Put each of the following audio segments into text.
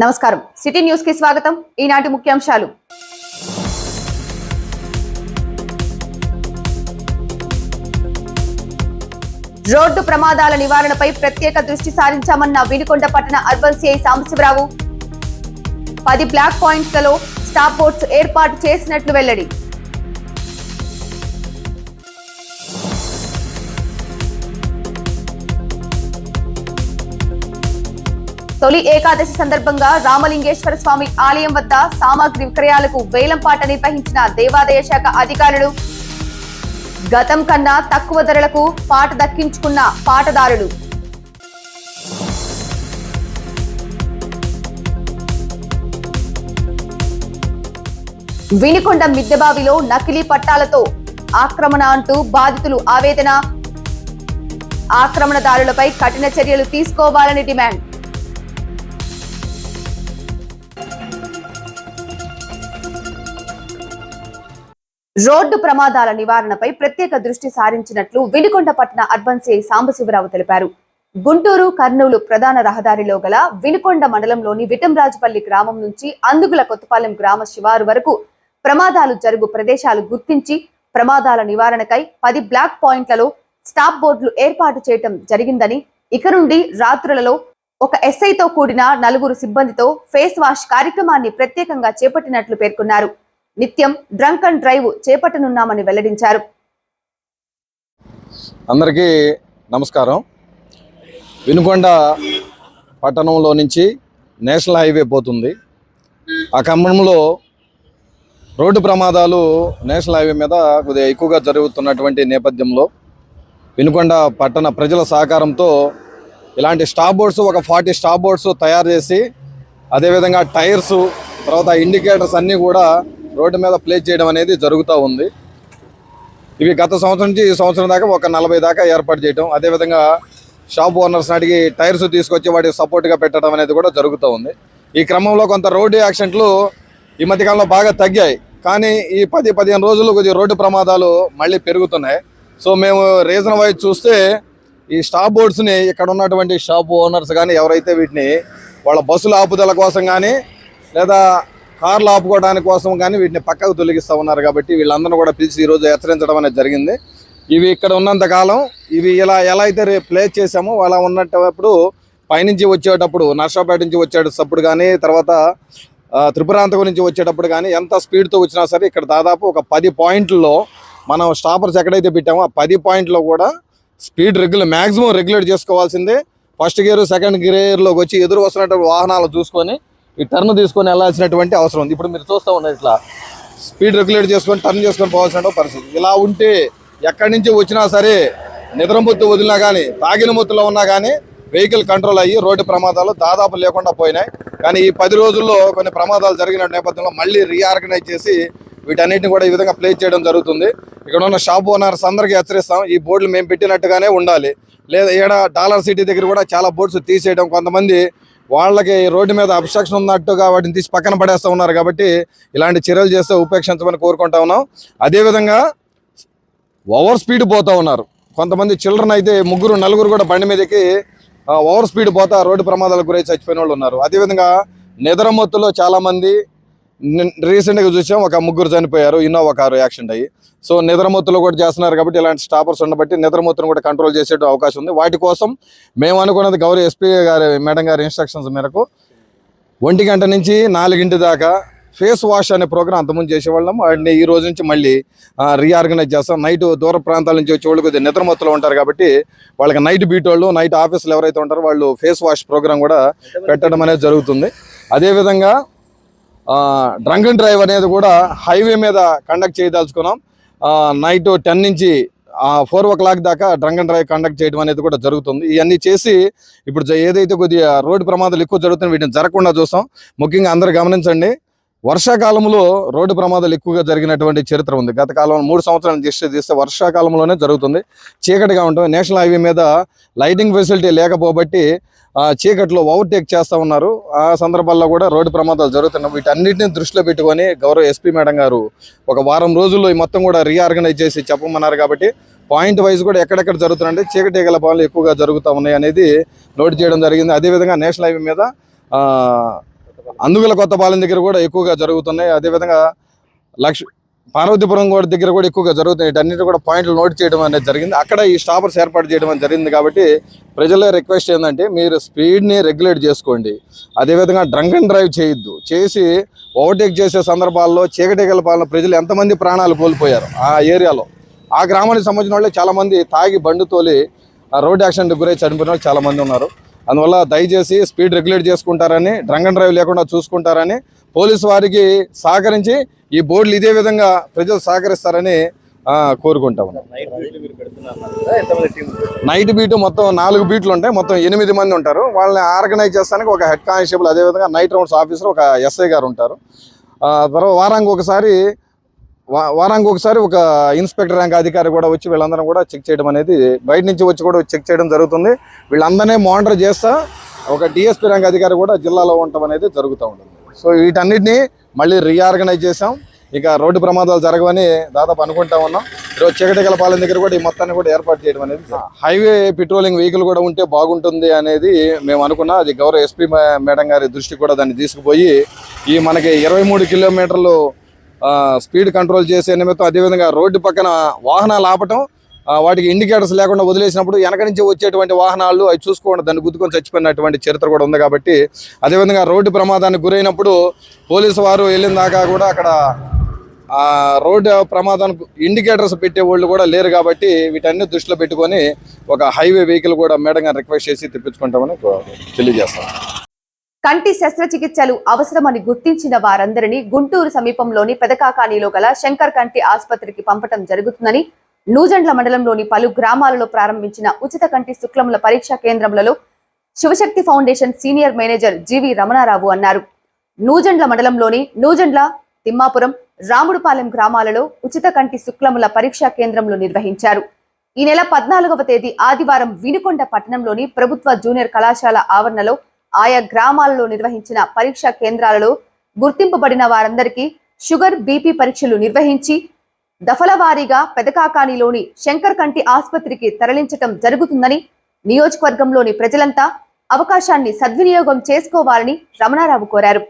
నమస్కారం. సిటీ న్యూస్కి స్వాగతం. ఈనాటి ముఖ్యాంశాలు. రోడ్డు ప్రమాదాల నివారణపై ప్రత్యేక దృష్టి సారించామన్న వినుకొండ పట్టణ అర్బన్ సిఐ సాంబశివరావు. పది బ్లాక్ పాయింట్లలో స్టాప్ బోర్డ్స్ ఏర్పాటు చేసినట్లు వెల్లడి. తొలి ఏకాదశి సందర్భంగా రామలింగేశ్వర స్వామి ఆలయం వద్ద సామాగ్రి విక్రయాలకు వేలంపాట నిర్వహించిన దేవాదాయ శాఖ అధికారులు. గతం కన్నా తక్కువ ధరలకు పాట దక్కించుకున్న పాటదారులు. వినికొండ మిద్దెబావిలో నకిలీ పట్టాలతో ఆక్రమణ అంటూ బాధితులు ఆవేదన. ఆక్రమణదారులపై కఠిన చర్యలు తీసుకోవాలని డిమాండ్. రోడ్డు ప్రమాదాల నివారణపై ప్రత్యేక దృష్టి సారించినట్లు వినుకొండ పట్టణ అర్బన్ సిఐ సాంబశివరావు తెలిపారు. గుంటూరు కర్నూలు ప్రధాన రహదారిలో గల వినుకొండ మండలంలోని విటంరాజుపల్లి గ్రామం నుంచి అందుగుల కొత్తపాలెం గ్రామ శివారు వరకు ప్రమాదాలు జరుగు ప్రదేశాలు గుర్తించి ప్రమాదాల నివారణకై పది బ్లాక్ పాయింట్లలో స్టాప్ బోర్డులు ఏర్పాటు చేయటం జరిగిందని ఇక నుండి రాత్రులలో ఒక ఎస్ఐతో కూడిన నలుగురు సిబ్బందితో ఫేస్ వాష్ కార్యక్రమాన్ని ప్రత్యేకంగా చేపట్టినట్లు పేర్కొన్నారు. నిత్యం డ్రంక్ అండ్ డ్రైవ్ చేపట్టనున్నామని వెల్లడించారు. అందరికీ నమస్కారం. వినుకొండ పట్టణంలో నుంచి నేషనల్ హైవే పోతుంది. ఆ క్రమంలో రోడ్డు ప్రమాదాలు నేషనల్ హైవే మీద కొద్దిగా ఎక్కువగా జరుగుతున్నటువంటి నేపథ్యంలో వినుకొండ పట్టణ ప్రజల సహకారంతో ఇలాంటి స్టాప్ బోర్డ్స్ ఒక ఫార్టీ స్టాప్ బోర్డ్స్ తయారు చేసి అదేవిధంగా టైర్స్ తర్వాత ఇండికేటర్స్ అన్నీ కూడా రోడ్డు మీద ప్లేస్ చేయడం అనేది జరుగుతూ ఉంది. ఇవి గత సంవత్సరం నుంచి ఈ సంవత్సరం దాకా ఒక నలభై దాకా ఏర్పాటు చేయడం అదేవిధంగా షాప్ ఓనర్స్ నాటికి టైర్స్ తీసుకొచ్చి వాటికి సపోర్ట్గా పెట్టడం అనేది కూడా జరుగుతూ ఉంది. ఈ క్రమంలో కొంత రోడ్డు యాక్సిడెంట్లు ఈ మధ్యకాలంలో బాగా తగ్గాయి. కానీ ఈ పది పదిహేను రోజులు కొద్దిగా రోడ్డు ప్రమాదాలు మళ్ళీ పెరుగుతున్నాయి. సో మేము రీజన్ వైజ్ చూస్తే ఈ స్టాప్ బోర్డ్స్ని ఇక్కడ ఉన్నటువంటి షాప్ ఓనర్స్ కానీ ఎవరైతే వీటిని వాళ్ళ బస్సుల ఆపుదల కోసం కానీ లేదా కార్లు ఆపుకోవడానికి కోసం కానీ వీటిని పక్కకు తొలగిస్తూ ఉన్నారు కాబట్టి వీళ్ళందరూ కూడా పిలిచి ఈరోజు హెచ్చరించడం అనేది జరిగింది. ఇవి ఇక్కడ ఉన్నంత కాలం ఇవి ఇలా ఎలా అయితే రే ప్లేస్ చేసామో అలా ఉన్నప్పుడు పైనుంచి వచ్చేటప్పుడు నర్సాపేట నుంచి వచ్చేటప్పుడు కానీ తర్వాత త్రిపురాంతకం నుంచి వచ్చేటప్పుడు కానీ ఎంత స్పీడ్తో వచ్చినా సరే ఇక్కడ దాదాపు ఒక పది పాయింట్లలో మనం స్టాపర్స్ ఎక్కడైతే పెట్టామో ఆ పది పాయింట్లో కూడా స్పీడ్ రెగ్యులర్ మ్యాక్సిమం రెగ్యులేట్ చేసుకోవాల్సిందే. ఫస్ట్ గేర్ సెకండ్ గేర్లోకి వచ్చి ఎదురు వస్తున్నటువంటి వాహనాలు చూసుకొని ఈ టర్న్ తీసుకొని వెళ్ళాల్సినటువంటి అవసరం ఉంది. ఇప్పుడు మీరు చూస్తూ ఉన్నారు ఇట్లా. స్పీడ్ రెగ్యులేట్ చేసుకొని టర్న్ చేసుకొని పోవాల్సిన పరిస్థితి. ఇలా ఉంటే ఎక్కడి నుంచి వచ్చినా సరే నిద్రమొత్తు వదిలినా కానీ తాగిన మొత్తులో ఉన్నా కానీ వెహికల్ కంట్రోల్ అయ్యి రోడ్డు ప్రమాదాలు దాదాపు లేకుండా పోయినాయి. కానీ ఈ పది రోజుల్లో కొన్ని ప్రమాదాలు జరిగిన నేపథ్యంలో మళ్ళీ రీఆర్గనైజ్ చేసి వీటన్నిటిని కూడా ఈ విధంగా ప్లేస్ చేయడం జరుగుతుంది. ఇక్కడ ఉన్న షాప్ ఓనర్స్ అందరికీ హెచ్చరిస్తాం ఈ బోర్డులు మేము పెట్టినట్టుగానే ఉండాలి. లేదా ఇక్కడ డాలర్ సిటీ దగ్గర కూడా చాలా బోర్డ్స్ తీసేయడం కొంతమంది వాళ్ళకి రోడ్డు మీద అబ్స్ట్రక్షన్ ఉన్నట్టుగా వాటిని తీసి పక్కన పడేస్తూ ఉన్నారు కాబట్టి ఇలాంటి చర్యలు చేస్తే ఉపేక్షించమని కోరుకుంటా ఉన్నాం. అదేవిధంగా ఓవర్ స్పీడ్ పోతా ఉన్నారు. కొంతమంది చిల్డ్రన్ అయితే ముగ్గురు నలుగురు కూడా బండి మీదకి ఓవర్ స్పీడ్ పోతా రోడ్డు ప్రమాదాలకు గురై చచ్చిపోయిన వాళ్ళు ఉన్నారు. అదేవిధంగా నిద్రమత్తులో చాలామంది రీసెంట్గా చూసాం ఒక ముగ్గురు చనిపోయారు ఇన్నోవా కారు యాక్సిడెంట్ అయ్యి. సో నిద్రమత్తులు కూడా చేస్తున్నారు కాబట్టి ఇలాంటి స్టాపర్స్ ఉండబట్టి నిద్రమత్తును కూడా కంట్రోల్ చేసే అవకాశం ఉంది. వాటి కోసం మేము అనుకున్నది గౌరవ ఎస్పీ గారి మేడం గారి ఇన్స్ట్రక్షన్స్ మేరకు ఒంటి గంట నుంచి నాలుగింటి దాకా ఫేస్ వాష్ అనే ప్రోగ్రామ్ అంతకుముందు చేసేవాళ్ళం. వాటిని ఈ రోజు నుంచి మళ్ళీ రీఆర్గనైజ్ చేస్తాం. నైట్ దూర ప్రాంతాల నుంచి వచ్చే వాళ్ళు కొద్దిగా నిద్రమత్తులో ఉంటారు కాబట్టి వాళ్ళకి నైట్ బీట్ వాళ్ళు నైట్ ఆఫీసులు ఎవరైతే ఉంటారో వాళ్ళు ఫేస్ వాష్ ప్రోగ్రామ్ కూడా పెట్టడం అనేది జరుగుతుంది. అదేవిధంగా డ్రంక్ అండ్ డ్రైవ్ అనేది కూడా హైవే మీద కండక్ట్ చేయదలుచుకున్నాం. నైట్ టెన్ నుంచి ఫోర్ ఓ క్లాక్ దాకా డ్రంక్ అండ్ డ్రైవ్ కండక్ట్ చేయడం అనేది కూడా జరుగుతుంది. ఇవన్నీ చేసి ఇప్పుడు ఏదైతే కొద్దిగా రోడ్డు ప్రమాదాలు ఎక్కువ జరుగుతున్నాయి వీటిని జరగకుండా చూస్తాం. ముఖ్యంగా అందరూ గమనించండి వర్షాకాలంలో రోడ్డు ప్రమాదాలు ఎక్కువగా జరిగినటువంటి చరిత్ర ఉంది. గత కాలంలో మూడు సంవత్సరాలు దృష్టి తీస్తే వర్షాకాలంలోనే జరుగుతుంది. చీకటిగా ఉంటుంది. నేషనల్ హైవే మీద లైటింగ్ ఫెసిలిటీ లేకపోబట్టి చీకట్లో ఓవర్టేక్ చేస్తూ ఉన్నారు. ఆ సందర్భాల్లో కూడా రోడ్డు ప్రమాదాలు జరుగుతున్నాయి. వీటన్నిటిని దృష్టిలో పెట్టుకొని గౌరవ ఎస్పీ మేడం గారు ఒక వారం రోజుల్లో ఈ మొత్తం కూడా రీఆర్గనైజ్ చేసి చెప్పమన్నారు కాబట్టి పాయింట్ వైజ్ కూడా ఎక్కడెక్కడ జరుగుతున్నాయంటే చీకటి గల పనులు ఎక్కువగా జరుగుతూ ఉన్నాయి అనేది నోట్ చేయడం జరిగింది. అదేవిధంగా నేషనల్ హైవే మీద అందుగల కొత్త కొత్తపాలెం దగ్గర కూడా ఎక్కువగా జరుగుతున్నాయి. అదేవిధంగా లక్ష పార్వతీపురం కూడా దగ్గర కూడా ఎక్కువగా జరుగుతున్నాయి. వీటన్నిటి కూడా పాయింట్లు నోట్ చేయడం అనేది జరిగింది. అక్కడ ఈ స్టాపర్స్ ఏర్పాటు చేయడం అనేది జరిగింది కాబట్టి ప్రజల రిక్వెస్ట్ ఏంటంటే మీరు స్పీడ్ని రెగ్యులేట్ చేసుకోండి. అదేవిధంగా డ్రంక్ అండ్ డ్రైవ్ చేయొద్దు. చేసి ఓవర్టేక్ చేసే సందర్భాల్లో చీకటి పాలన ప్రజలు ఎంతమంది ప్రాణాలు కోల్పోయారు ఆ ఏరియాలో? ఆ గ్రామానికి సంబంధించిన వాళ్ళు చాలామంది తాగి బండి తోలి ఆ రోడ్ యాక్సిడెంట్ గురై చనిపోయిన వాళ్ళు చాలామంది ఉన్నారు. అందువల్ల దయచేసి స్పీడ్ రెగ్యులేట్ చేసుకుంటారని డ్రంక్ అండ్ డ్రైవ్ లేకుండా చూసుకుంటారని పోలీసు వారికి సహకరించి ఈ బోర్డులు ఇదే విధంగా ప్రజలు సహకరిస్తారని కోరుకుంటా ఉన్నాం. నైట్ బీట్ మొత్తం నాలుగు బీట్లు ఉంటాయి మొత్తం ఎనిమిది మంది ఉంటారు. వాళ్ళని ఆర్గనైజ్ చేస్తానికి ఒక హెడ్ కానిస్టేబుల్ అదేవిధంగా నైట్ రౌండ్స్ ఆఫీసర్ ఒక ఎస్ఐ గారు ఉంటారు. తర్వాత వారానికి ఒకసారి వారానికి ఒకసారి ఒక ఇన్స్పెక్టర్ ర్యాంక్ అధికారి కూడా వచ్చి వీళ్ళందరం కూడా చెక్ చేయడం అనేది బయట నుంచి వచ్చి కూడా చెక్ చేయడం జరుగుతుంది. వీళ్ళందరినీ మానిటర్ చేస్తా ఒక డిఎస్పీ రంగ అధికారి కూడా జిల్లాలో ఉండటం అనేది జరుగుతూ ఉంటుంది. సో వీటన్నిటిని మళ్ళీ రీఆర్గనైజ్ చేసాం ఇక రోడ్డు ప్రమాదాలు జరగవని దాదాపు అనుకుంటా ఉన్నాం. ఈరోజు చీకటిగల పాలెం దగ్గర కూడా ఈ మొత్తాన్ని కూడా ఏర్పాటు చేయడం అనేది హైవే పెట్రోలింగ్ వెహికల్ కూడా ఉంటే బాగుంటుంది అనేది మేము అనుకున్నాం. అది గౌరవ ఎస్పీ మేడం గారి దృష్టికి కూడా దాన్ని తీసుకుపోయి ఈ మనకి ఇరవై మూడు కిలోమీటర్లు స్పీడ్ కంట్రోల్ చేసే నిమిత్తం అదేవిధంగా రోడ్డు పక్కన వాహనాలు ఆపటం వాటికి ఇండికేటర్స్ లేకుండా వదిలేసినప్పుడు వెనక నుంచి వచ్చేటువంటి వాహనాలు అవి చూసుకోకుండా దాన్ని గుద్దుకొని చచ్చిపోయినటువంటి చరిత్ర కూడా ఉంది కాబట్టి అదేవిధంగా రోడ్డు ప్రమాదానికి గురైనప్పుడు పోలీసు వారు వెళ్ళిన దాకా కూడా అక్కడ రోడ్డు ప్రమాదానికి ఇండికేటర్స్ పెట్టే వాళ్ళు కూడా లేరు కాబట్టి వీటన్ని దృష్టిలో పెట్టుకొని ఒక హైవే వెహికల్ కూడా మేడం రిక్వెస్ట్ చేసి తెప్పించుకుంటామని తెలియజేస్తాం. కంటి శస్త్రచికిత్సలు అవసరమని గుర్తించిన వారందరినీ గుంటూరు సమీపంలోని పెదకాకానిలో గల శంకర్ కంటి ఆసుపత్రికి పంపటం జరుగుతుందని నూజండ్ల మండలంలోని పలు గ్రామాలలో ప్రారంభించిన ఉచిత కంటి శుక్లముల పరీక్షా కేంద్రములలో Shivashakti foundation senior manager GV Ramanarao అన్నారు. నూజండ్ల మండలంలోని నూజండ్ల తిమ్మాపురం రాముడుపాలెం గ్రామాలలో ఉచిత కంటి శుక్లముల పరీక్షా కేంద్రములు నిర్వహించారు. ఈ నెల పద్నాలుగవ తేదీ ఆదివారం వినుకొండ పట్టణంలోని ప్రభుత్వ జూనియర్ కళాశాల ఆవరణలో ఆయా గ్రామాలలో నిర్వహించిన పరీక్షా కేంద్రాలలో గుర్తింపబడిన వారందరికీ షుగర్ బీపీ పరీక్షలు నిర్వహించి దఫల వారీగా పెదకాకానిలోని శంకర్ కంటి ఆసుపత్రికి తరలించటం జరుగుతుందని నియోజకవర్గంలోని ప్రజలంతా అవకాశాన్ని సద్వినియోగం చేసుకోవాలని రమణారావు కోరారు.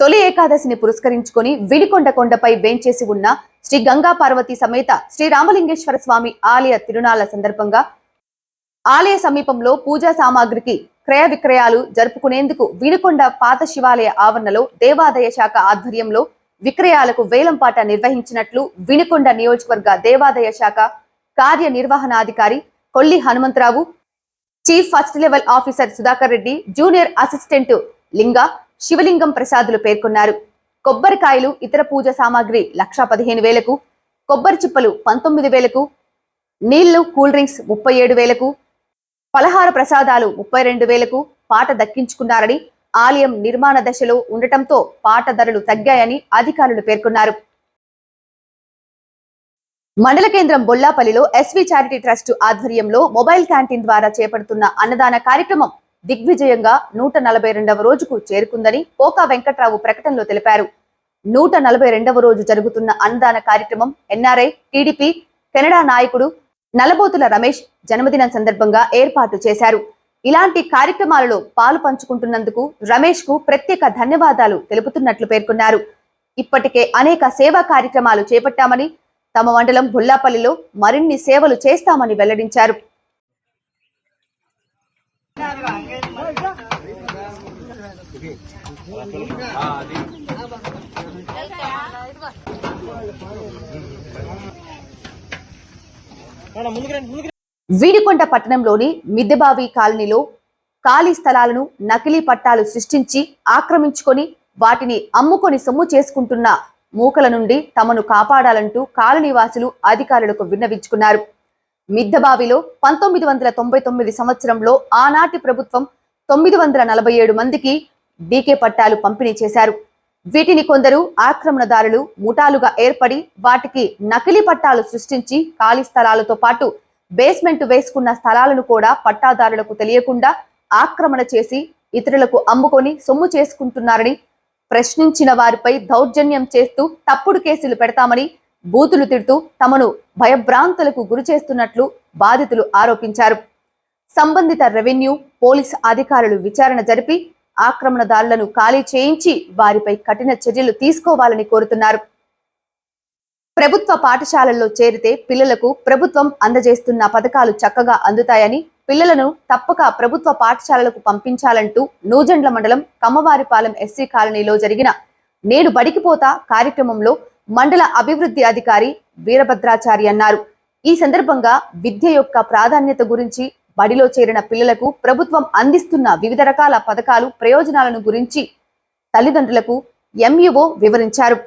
తొలి ఏకాదశిని పురస్కరించుకొని విడికొండ కొండపై వేంచేసి ఉన్న శ్రీ గంగా పార్వతి సమేత శ్రీ రామలింగేశ్వర స్వామి ఆలయ తిరునాళ్ళ సందర్భంగా ఆలయ సమీపంలో పూజా సామాగ్రికి క్రయ విక్రయాలు జరుపుకునేందుకు వినుకొండ పాత శివాలయ ఆవరణలో దేవాదాయ శాఖ ఆధ్వర్యంలో విక్రయాలకు వేలంపాట నిర్వహించినట్లు వినుకొండ నియోజకవర్గ దేవాదాయ శాఖ కార్యనిర్వహణాధికారి Kolli Hanumantharao chief first level officer Sudhakar Reddy junior assistant Linga Sivalingam ప్రసాదులు పేర్కొన్నారు. కొబ్బరికాయలు ఇతర పూజ సామాగ్రి లక్షా పదిహేను వేలకు కొబ్బరి చిప్పలు పంతొమ్మిది వేలకు నీళ్ళు కూల్ డ్రింక్స్ ముప్పై ఏడు వేలకు పలహార ప్రసాదాలు ముప్పై రెండు వేలకు పాట దక్కించుకున్నారని ఆలయం నిర్మాణ దశలో ఉండటంతో పాట ధరలు తగ్గాయని అధికారులు పేర్కొన్నారు. మండల కేంద్రం బొల్లాపల్లిలో ఎస్వి చారిటీ ట్రస్ట్ ఆధ్వర్యంలో మొబైల్ క్యాంటీన్ ద్వారా చేపడుతున్న అన్నదాన కార్యక్రమం దిగ్విజయంగా నూట నలభై రెండవ రోజుకు చేరుకుందని పోకా వెంకట్రావు ప్రకటనలో తెలిపారు. నూట నలభై రెండవ రోజు జరుగుతున్న అన్నదాన కార్యక్రమం ఎన్ఆర్ఐ టీడీపీ కెనడా నాయకుడు నలబోతుల రమేష్ జన్మదినం సందర్భంగా ఏర్పాటు చేశారు. ఇలాంటి కార్యక్రమాలలో పాలు పంచుకుంటున్నందుకు రమేష్కు ప్రత్యేక ధన్యవాదాలు తెలుపుతున్నట్లు పేర్కొన్నారు. ఇప్పటికే అనేక సేవా కార్యక్రమాలు చేపట్టామని తమ మండలం బుల్లాపల్లిలో మరిన్ని సేవలు చేస్తామని వెల్లడించారు. వీడికొండ పట్టణంలోని మిద్దెబావి కాలనీలో ఖాళీ స్థలాలను నకిలీ పట్టాలు సృష్టించి ఆక్రమించుకొని వాటిని అమ్ముకొని సొమ్ము చేసుకుంటున్న మూకల నుండి తమను కాపాడాలంటూ కాలనీవాసులు అధికారులకు విన్నవించుకున్నారు. మిద్దబావిలో పంతొమ్మిది వందల తొంభై తొమ్మిది సంవత్సరంలో ఆనాటి ప్రభుత్వం తొమ్మిది వందల నలభై ఏడు మందికి డీకే పట్టాలు పంపిణీ చేశారు. వీటిని కొందరు ఆక్రమణదారులు ముఠాలుగా ఏర్పడి వాటికి నకిలీ పట్టాలు సృష్టించి ఖాళీ స్థలాలతో పాటు బేస్మెంట్ వేసుకున్న స్థలాలను కూడా పట్టాదారులకు తెలియకుండా ఆక్రమణ చేసి ఇతరులకు అమ్ముకొని సొమ్ము చేసుకుంటున్నారని ప్రశ్నించిన వారిపై దౌర్జన్యం చేస్తూ తప్పుడు కేసులు పెడతామని బూతులు తిడుతూ తమను భయభ్రాంతులకు గురి చేస్తున్నట్లు బాధితులు ఆరోపించారు. సంబంధిత రెవెన్యూ పోలీస్ అధికారులు విచారణ జరిపి ఆక్రమణదారులను ఖాళీ చేయించి వారిపై కఠిన చర్యలు తీసుకోవాలని కోరుతున్నారు. ప్రభుత్వ పాఠశాలల్లో చేరితే పిల్లలకు ప్రభుత్వం అందజేస్తున్న పథకాలు చక్కగా అందుతాయని పిల్లలను తప్పక ప్రభుత్వ పాఠశాలలకు పంపించాలంటూ నూజెండ్ల మండలం కమ్మవారిపాలెం ఎస్సీ కాలనీలో జరిగిన నేడు బడికిపోతా కార్యక్రమంలో మండల అభివృద్ధి అధికారి వీరభద్రాచారి అన్నారు. ఈ సందర్భంగా విద్య యొక్క ప్రాధాన్యత గురించి బడిలో చేరిన పిల్లలకు ప్రభుత్వం అందిస్తున్న వివిధ రకాల పథకాలు ప్రయోజనాలను గురించి తల్లిదండ్రులకు ఎంఈఓ వివరించారు.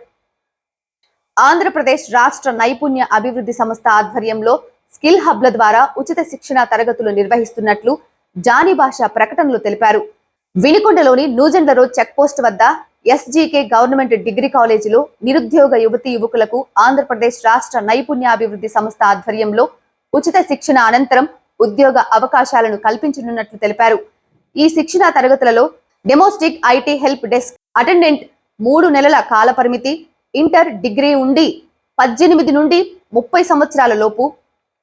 ఆంధ్రప్రదేశ్ రాష్ట్ర నైపుణ్య అభివృద్ధి సంస్థ ఆధ్వర్యంలో స్కిల్ హబ్ల ద్వారా ఉచిత శిక్షణ తరగతులు నిర్వహిస్తున్నట్లు జానీ భాష ప్రకటనలో తెలిపారు. వినికొండలోని నూజెండ్ల రోడ్ చెక్పోస్ట్ వద్ద ఎస్జీకే గవర్నమెంట్ డిగ్రీ కాలేజీలో నిరుద్యోగ యువతి యువకులకు ఆంధ్రప్రదేశ్ రాష్ట్ర నైపుణ్యాభివృద్ధి సంస్థ ఆధ్వర్యంలో ఉచిత శిక్షణ అనంతరం ఉద్యోగ అవకాశాలను కల్పించనున్నట్లు తెలిపారు. ఈ శిక్షణ తరగతులలో domestic IT help desk attendant మూడు నెలల కాలపరిమితి ఇంటర్ డిగ్రీ ఉండి పద్దెనిమిది నుండి ముప్పై సంవత్సరాల లోపు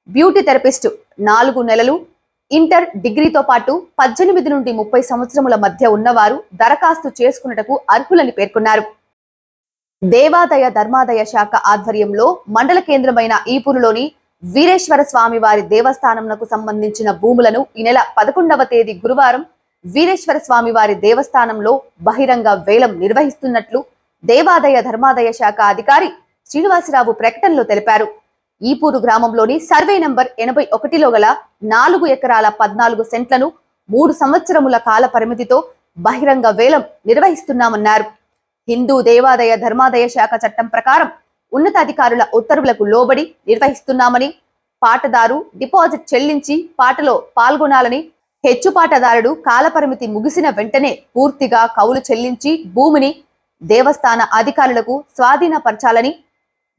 బ్యూటీ థెరపిస్ట్ నాలుగు నెలలు ఇంటర్ డిగ్రీతో పాటు పద్దెనిమిది నుండి ముప్పై సంవత్సరముల మధ్య ఉన్నవారు దరఖాస్తు చేసుకున్నటకు అర్హులని పేర్కొన్నారు. దేవాదయ ధర్మాదయ శాఖ ఆధ్వర్యంలో మండల కేంద్రమైన ఈపూరులోని వీరేశ్వర స్వామి వారి దేవస్థానంకు సంబంధించిన భూములను ఈ నెల పదకొండవ తేదీ గురువారం వీరేశ్వర స్వామి వారి దేవస్థానంలో బహిరంగ వేలం నిర్వహిస్తున్నట్లు దేవాదాయ ధర్మాదాయ శాఖ అధికారి శ్రీనివాసరావు ప్రకటనలో తెలిపారు. ఈపూరు గ్రామంలోని సర్వే నంబర్ ఎనభై ఒకటిలో గల నాలుగు ఎకరాల పద్నాలుగు సెంట్లను మూడు సంవత్సరముల కాల పరిమితితో బహిరంగ వేలం నిర్వహిస్తున్నామన్నారు. హిందూ దేవాదాయ ధర్మాదాయ శాఖ చట్టం ప్రకారం ఉన్నతాధికారుల ఉత్తర్వులకు లోబడి నిర్వహిస్తున్నామని పాటదారు డిపాజిట్ చెల్లించి పాటలో పాల్గొనాలని హెచ్చు పాటదారుడు కాలపరిమితి ముగిసిన వెంటనే పూర్తిగా కౌలు చెల్లించి భూమిని దేవస్థాన అధికారులకు స్వాధీనపరచాలని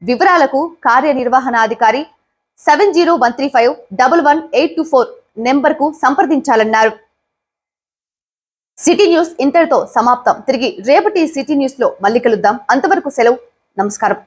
వివరాలకు కార్యనిర్వహణాధికారి seven zero one three five double one eight two four నెంబర్కు సంప్రదించాలన్నారు. సిటీ న్యూస్ ఇంతటితో సమాప్తం. తిరిగి రేపటి సిటీ న్యూస్లో మళ్ళీ కలుద్దాం. అంతవరకు సెలవు. నమస్కారం.